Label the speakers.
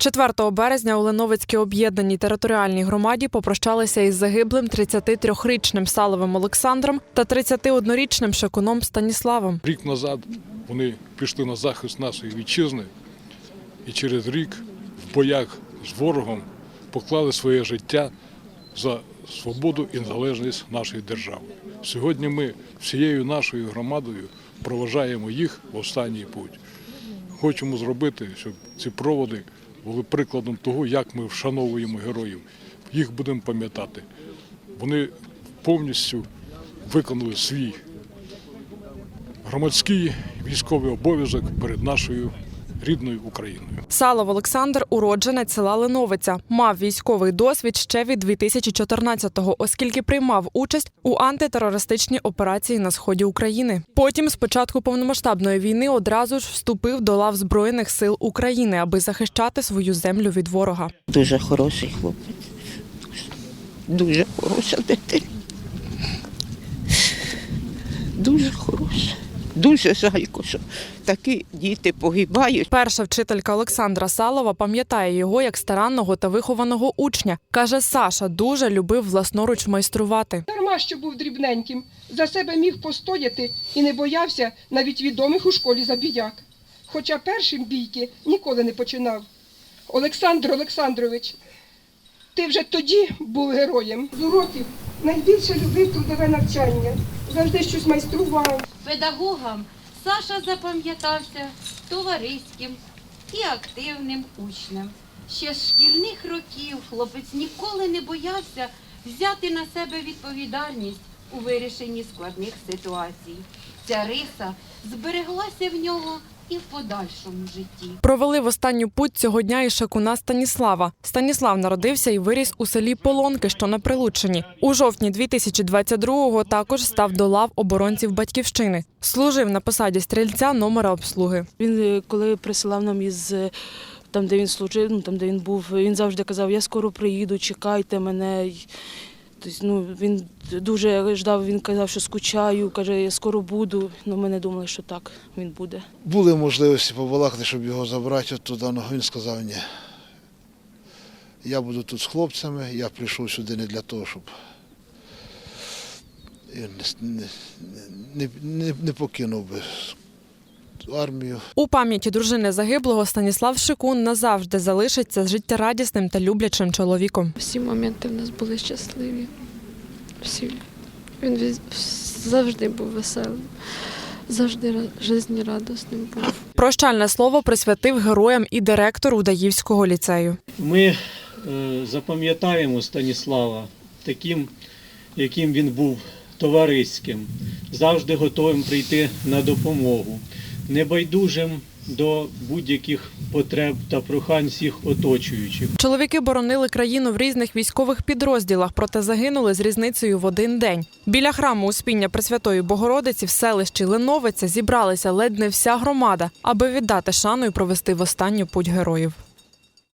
Speaker 1: 4 березня у Леновицькій об'єднаній територіальній громаді попрощалися із загиблим 33-річним Саловим Олександром та 31-річним Шакуном Станіславом.
Speaker 2: Рік назад вони пішли на захист нашої вітчизни і через рік в боях з ворогом поклали своє життя за свободу і незалежність нашої держави. Сьогодні ми всією нашою громадою проважаємо їх в останній путь. Хочемо зробити, щоб ці проводи були прикладом того, як ми вшановуємо героїв. Їх будемо пам'ятати. Вони повністю виконали свій громадський військовий обов'язок перед нашою рідною Україною.
Speaker 1: Салов Олександр уродженець села Леновиця. Мав військовий досвід ще від 2014-го, оскільки приймав участь у антитерористичній операції на сході України. Потім, з початку повномасштабної війни, одразу ж вступив до лав Збройних сил України, аби захищати свою землю від ворога.
Speaker 3: Дуже хороший хлопець. Дуже, дуже хороша дитина. Дуже хороша. Дуже жалько, що такі діти погибають.
Speaker 1: Перша вчителька Олександра Салова пам'ятає його як старанного та вихованого учня. каже, Саша дуже любив власноруч майструвати.
Speaker 4: Дарма, що був дрібненьким, за себе міг постояти і не боявся навіть відомих у школі забіяк. Хоча першим бійки ніколи не починав. Олександр Олександрович, ти вже тоді був героєм. З уроків найбільше любив трудове навчання, завжди щось майстрував.
Speaker 5: Педагогам Саша запам'ятався товариським і активним учнем. Ще з шкільних років хлопець ніколи не боявся взяти на себе відповідальність у вирішенні складних ситуацій. Ця риса збереглася в нього і в подальшому житті.
Speaker 1: Провели в останню путь цього дня і Шакуна Станіслава. Станіслав народився і виріс у селі Полонки, що на Прилуччині. У жовтні 2022-го також став до лав оборонців батьківщини. Служив на посаді стрільця номера обслуги.
Speaker 6: Він е, коли присилав нам із е, там, де він служив, ну там, де він був, він завжди казав, я скоро приїду, чекайте мене. Тобто, ну, він дуже ждав, він казав, що скучаю, каже, я скоро буду. Ну, ми не думали, що так він буде.
Speaker 7: Були можливості побалакати, щоб його забрати туди, але він сказав ні. Я буду тут з хлопцями, я прийшов сюди не для того, щоб не, не, не, не покинув би армію.
Speaker 1: У пам'яті дружини загиблого Станіслав Шикун назавжди залишиться життєрадісним та люблячим чоловіком.
Speaker 8: Всі моменти в нас були щасливі. Всі. Він завжди був веселим, завжди ра- жизнерадісним був.
Speaker 1: Прощальне слово присвятив героям і директору Удаївського ліцею.
Speaker 9: Ми е, запам'ятаємо Станіслава таким, яким він був товариським, завжди готовим прийти на допомогу, небайдужим до будь-яких потреб та прохань всіх оточуючих.
Speaker 1: Чоловіки боронили країну в різних військових підрозділах, проте загинули з різницею в один день. Біля храму Успіння Пресвятої Богородиці в селищі Леновиця зібралися ледь не вся громада, аби віддати шану і провести в останню путь героїв.